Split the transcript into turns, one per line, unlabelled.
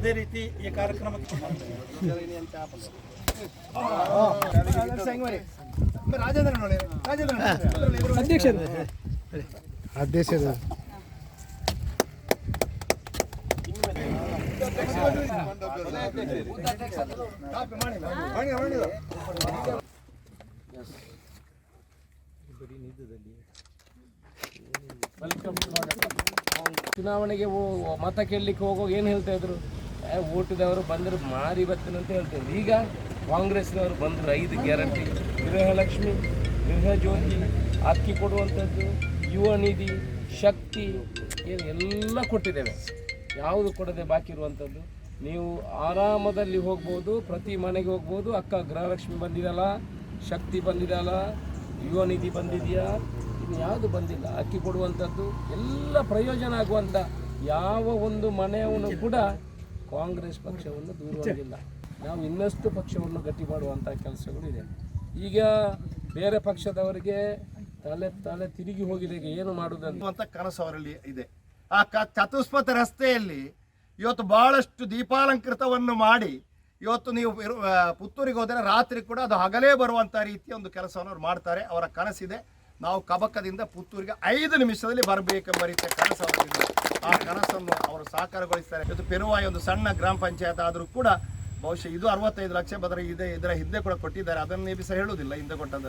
ಅದೇ ರೀತಿ ಈ ಕಾರ್ಯಕ್ರಮಕ್ಕೆ
ಅಧ್ಯಕ್ಷರು
ಚುನಾವಣೆಗೆ ಮತ ಕೇಳಲಿಕ್ಕೆ ಹೋಗುವಾಗ ಏನು ಹೇಳ್ತಾ ಇದ್ರು? ಓಟಿದವರು ಬಂದ್ರೆ ಮಾರಿ ಬರ್ತೀನಿ ಅಂತ ಹೇಳ್ತಿದ್ರು ಈಗ ಕಾಂಗ್ರೆಸ್ನವರು ಬಂದರು ಐದು ಗ್ಯಾರಂಟಿ ಗೃಹಲಕ್ಷ್ಮಿ ಗೃಹ ಜ್ಯೋತಿ, ಅಕ್ಕಿ ಕೊಡುವಂಥದ್ದು, ಯುವ ನಿಧಿ, ಶಕ್ತಿ, ಏನು ಎಲ್ಲ ಕೊಟ್ಟಿದ್ದೇವೆ. ಯಾವುದು ಕೊಡದೆ ಬಾಕಿ ಇರುವಂಥದ್ದು? ನೀವು ಆರಾಮದಲ್ಲಿ ಹೋಗ್ಬೋದು, ಪ್ರತಿ ಮನೆಗೆ ಹೋಗ್ಬೋದು. ಅಕ್ಕ ಗೃಹಲಕ್ಷ್ಮಿ ಬಂದಿದಲ್ಲ ಶಕ್ತಿ ಬಂದಿದಲ್ಲ ಯುವ ನಿಧಿ ಬಂದಿದೆಯಾ? ಇನ್ನು ಯಾವುದು ಬಂದಿಲ್ಲ. ಅಕ್ಕಿ ಕೊಡುವಂಥದ್ದು, ಎಲ್ಲ ಪ್ರಯೋಜನ ಆಗುವಂಥ ಯಾವ ಒಂದು ಮನೆಯವನು ಕೂಡ ಕಾಂಗ್ರೆಸ್ ಪಕ್ಷವನ್ನು ದೂರವಾಗಿಲ್ಲ. ನಾವು ಇನ್ನಷ್ಟು ಪಕ್ಷವನ್ನು ಗಟ್ಟಿ ಮಾಡುವಂಥ ಕೆಲಸಗಳು ಇದೆ. ಈಗ ಬೇರೆ ಪಕ್ಷದವರಿಗೆ ತಲೆ ತಲೆ ತಿರುಗಿ ಹೋಗಿದೆ ಏನು ಮಾಡುವುದಂತ
ಕನಸು ಅವರಲ್ಲಿ ಇದೆ. ಆ ಕ, ಚತುಷ್ಪಥ ರಸ್ತೆಯಲ್ಲಿ ಇವತ್ತು ಬಹಳಷ್ಟು ದೀಪಾಲಂಕೃತವನ್ನು ಮಾಡಿ ಇವತ್ತು ನೀವು ಪುತ್ತೂರಿಗೆ ಹೋದರೆ ರಾತ್ರಿ ಕೂಡ ಅದು ಹಗಲೇ ಬರುವಂಥ ರೀತಿಯ ಒಂದು ಕೆಲಸವನ್ನು ಅವ್ರು ಮಾಡ್ತಾರೆ. ಅವರ ಕನಸಿದೆ. ನಾವು ಕಬಕದಿಂದ ಪುತ್ತೂರಿಗೆ ಐದು ನಿಮಿಷದಲ್ಲಿ ಬರಬೇಕೆಂಬ ರೀತಿಯ ಕನಸು ಆ ಕನಸನ್ನು ಅವರು ಸಾಕಾರಗೊಳಿಸ್ತಾರೆ. ಇದು ಪೆರುವಾಯಿ ಒಂದು ಸಣ್ಣ ಗ್ರಾಮ ಪಂಚಾಯತ್ ಆದರೂ ಕೂಡ ಬಹುಶಃ ಇದು ಅರವತ್ತೈದು ಲಕ್ಷ ಬದಲು ಇದೆ ಇದರ ಹಿಂದೆ ಕೂಡ ಕೊಟ್ಟಿದ್ದಾರೆ. ಅದನ್ನೇ ಸಹ ಹೇಳುವುದಿಲ್ಲ ಹಿಂದೆ ಕೊಟ್ಟದ್ದು